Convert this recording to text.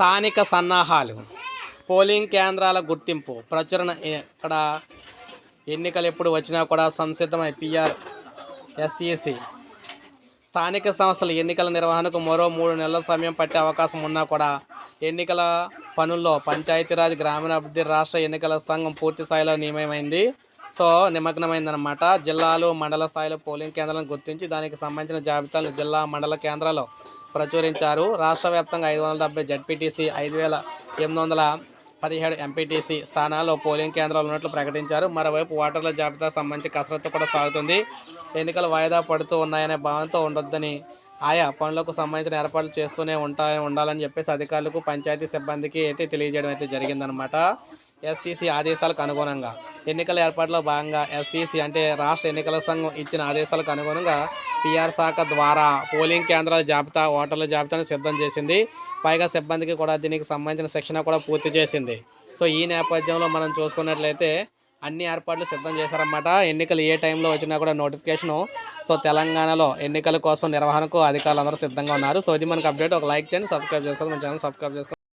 స్థానిక సన్నాహాలు. పోలింగ్ కేంద్రాల గుర్తింపు. ప్రచురణ ఇక్కడ ఎన్నికలు ఎప్పుడు వచ్చినా కూడా సంసిద్ధమై పిఆర్ ఎస్ఈసి. స్థానిక సంస్థల ఎన్నికల నిర్వహణకు మరో మూడు నెలల సమయం పట్టే అవకాశం ఉన్నా కూడా ఎన్నికల పనుల్లో పంచాయతీరాజ్ గ్రామీణాభివృద్ధి రాష్ట్ర ఎన్నికల సంఘం పూర్తి స్థాయిలో నియమమైంది. సో నిమగ్నమైందనమాట జిల్లాలు మండల స్థాయిలో పోలింగ్ కేంద్రాలను గుర్తించి దానికి సంబంధించిన జాబితాలను జిల్లా మండల కేంద్రాల్లో ప్రచురించారు. రాష్ట్ర వ్యాప్తంగా ఐదు వందల డెబ్బై జడ్పీటీసీ ఐదు వేల ఎనిమిది వందల పదిహేడు ఎంపీటీసీ స్థానాల్లో పోలింగ్ కేంద్రాలు ఉన్నట్లు ప్రకటించారు. మరోవైపు ఓటర్ల జాబితా సంబంధించి కసరత్తు కూడా సాగుతుంది. ఎన్నికలు వాయిదా పడుతూ ఉన్నాయనే భావంతో ఉండొద్దని ఆయా పనులకు సంబంధించిన ఏర్పాట్లు చేస్తూనే ఉంటా ఉండాలని చెప్పేసి అధికారులకు పంచాయతీ సిబ్బందికి అయితే తెలియజేయడం అయితే జరిగిందనమాట ఎస్సీసీ ఆదేశాలకు అనుగుణంగా. ఎన్నికల ఏర్పాట్లో భాగంగా ఎస్సీసీ అంటే రాష్ట్ర ఎన్నికల సంఘం ఇచ్చిన ఆదేశాలకు అనుగుణంగా పిఆర్ శాఖ ద్వారా పోలింగ్ కేంద్రాల జాబితా ఓటర్ల జాబితాను సిద్ధం చేసింది. పైగా సిబ్బందికి కూడా దీనికి సంబంధించిన శిక్షణ కూడా పూర్తి చేసింది. సో ఈ నేపథ్యంలో మనం చూసుకున్నట్లయితే అన్ని ఏర్పాట్లు సిద్ధం చేశారన్నమాట. ఎన్నికలు ఏ టైంలో వచ్చినా కూడా నోటిఫికేషను. సో తెలంగాణలో ఎన్నికల కోసం నిర్వహణకు అధికారులు అందరూ సిద్ధంగా ఉన్నారు. సో ఇది మనకు అప్డేట్. ఒక లైక్ చేయండి సబ్స్క్రైబ్ చేసుకోండి. మన ఛానల్ సబ్స్క్రైబ్ చేసుకోండి.